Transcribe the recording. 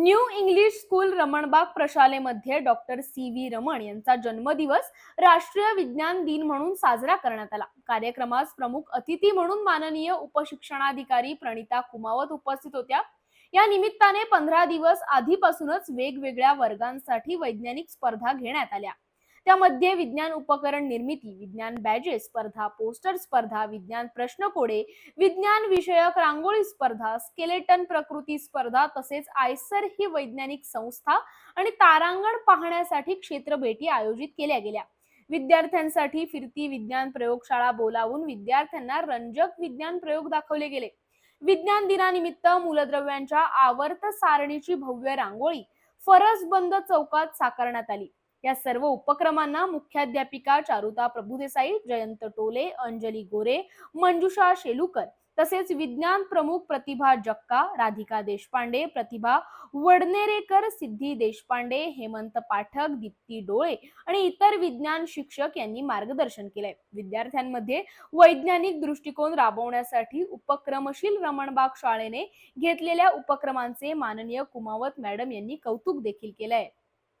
New English school Ramanbag प्रशालेमध्ये doctor C V Raman यांचा जन्मदिवस राष्ट्रीय विज्ञान दिन म्हणून साजरा करण्यात आला. कार्यक्रमास प्रमुख अतिथी म्हणून माननीय उपशिक्षणाधिकारी प्रणिता कुमावत उपस्थित होत्या. या निमित्ताने पंधरा दिवस आधीपासूनच वेगवेगळ्या वर्गांसाठी वैज्ञानिक स्पर्धा घेण्यात आल्या. त्यामध्ये विज्ञान उपकरण निर्मिती विज्ञान बॅजेस स्पर्धा पोस्टर स्पर्धा विज्ञान प्रश्नकोडे विज्ञान विषयक रांगोळी स्पर्धा स्केलेटन प्रकृती स्पर्धा तसेच आयसर ही वैज्ञानिक संस्था आणि तारांगण पाहण्यासाठी क्षेत्र भेटी आयोजित केल्या गेल्या. विद्यार्थ्यांसाठी फिरती विज्ञान प्रयोगशाळा बोलावून विद्यार्थ्यांना रंजक विज्ञान प्रयोग दाखवले गेले. विज्ञान दिनानिमित्त मूलद्रव्यांच्या आवर्त सारणीची भव्य रांगोळी फरसबंद चौकात साकारण्यात आली. या सर्व उपक्रमांना मुख्याध्यापिका चारुता प्रभुदेसाई जयंत टोले अंजली गोरे मंजुषा शेलुकर तसेच विज्ञान प्रमुख प्रतिभा जक्का राधिका देशपांडे प्रतिभा वडनेरेकर सिद्धी देशपांडे हेमंत पाठक दीप्ती डोळे आणि इतर विज्ञान शिक्षक यांनी मार्गदर्शन केलंय. विद्यार्थ्यांमध्ये वैज्ञानिक दृष्टिकोन राबवण्यासाठी उपक्रमशील रमणबाग शाळेने घेतलेल्या उपक्रमांचे माननीय कुमावत मॅडम यांनी कौतुक देखील केलंय.